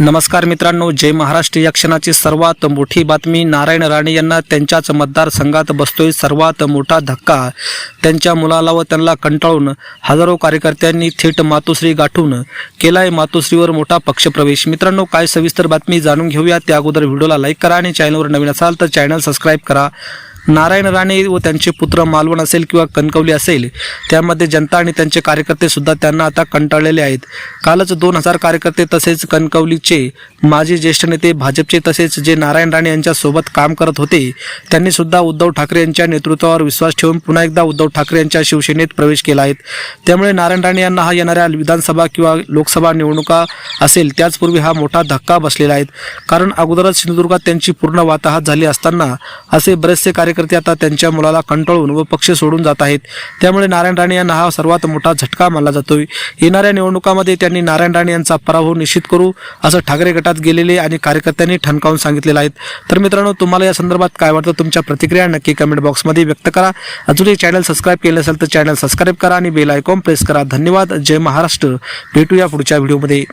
नमस्कार मित्रांनो जय महाराष्ट्र. या क्षणाची सर्वात मोठी बातमी नारायण राणे यांना त्यांच्याच मतदारसंघात बसतोय सर्वात मोठा धक्का. त्यांच्या मुलाला व त्यांना कंटाळून हजारो कार्यकर्त्यांनी थेट मातोश्री गाठून केलाय मातोश्रीवर मोठा पक्षप्रवेश. मित्रांनो काय सविस्तर बातमी जाणून घेऊया. त्या अगोदर व्हिडिओला लाईक करा आणि चॅनलवर नवीन असाल तर चॅनल सबस्क्राईब करा. नारायण राणे व त्यांचे पुत्र मालवण असेल किंवा कणकवली असेल त्यामध्ये जनता आणि त्यांचे कार्यकर्ते सुद्धा त्यांना आता कंटाळलेले आहेत. कालच दोन हजार कार्यकर्ते तसेच कणकवलीचे माजी ज्येष्ठ नेते भाजपचे तसेच जे नारायण राणे यांच्यासोबत काम करत होते त्यांनी सुद्धा उद्धव ठाकरे यांच्या नेतृत्वावर विश्वास ठेवून पुन्हा एकदा उद्धव ठाकरे यांच्या शिवसेनेत प्रवेश केला आहे. त्यामुळे नारायण राणे यांना हा येणाऱ्या विधानसभा किंवा लोकसभा निवडणुका असेल त्याचपूर्वी हा मोठा धक्का बसलेला आहे. कारण अगोदरच सिंधुदुर्गात त्यांची पूर्ण वाताहत झाली असताना असे बरेचसे कार्य कार्यकर्ते आता त्यांच्या मुलाला कंटाळून व पक्ष सोडून जात आहेत. त्यामुळे नारायण राणे यांना हा सर्वात मोठा झटका मानला जातोय. येणाऱ्या निवडणुकामध्ये त्यांनी नारायण राणे यांचा पराभव निश्चित करू असं ठाकरे गटात गेलेले आणि कार्यकर्त्यांनी ठणकावून सांगितलेलं आहे. तर मित्रांनो तुम्हाला या संदर्भात काय वाटतं? तुमच्या प्रतिक्रिया नक्की कमेंट बॉक्समध्ये व्यक्त करा. अजूनही चॅनल सबस्क्राईब केलं असेल तर चॅनल सबस्क्राईब करा आणि बेल आयकॉन प्रेस करा. धन्यवाद. जय महाराष्ट्र. भेटूया पुढच्या व्हिडिओमध्ये.